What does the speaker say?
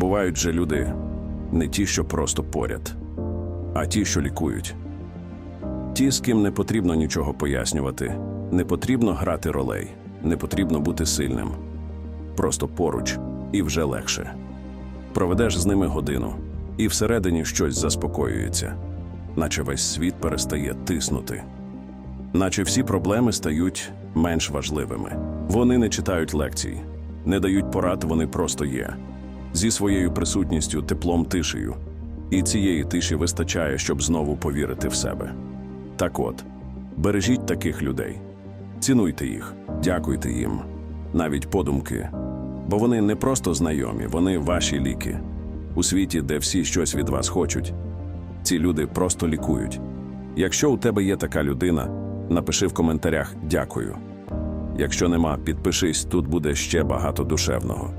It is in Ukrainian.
Бувають же люди не ті, що просто поряд, а ті, що лікують. Ті, з ким не потрібно нічого пояснювати, не потрібно грати ролей, не потрібно бути сильним. Просто поруч і вже легше. Проведеш з ними годину, і всередині щось заспокоюється, наче весь світ перестає тиснути. Наче всі проблеми стають менш важливими. Вони не читають лекцій, не дають порад, вони просто є. Зі своєю присутністю, теплом, тишею. І цієї тиші вистачає, щоб знову повірити в себе. Так от, бережіть таких людей, цінуйте їх, дякуйте їм, навіть подумки. Бо вони не просто знайомі, вони ваші ліки. У світі, де всі щось від вас хочуть, ці люди просто лікують. Якщо у тебе є така людина, напиши в коментарях дякую. Якщо нема, підпишись, тут буде ще багато душевного.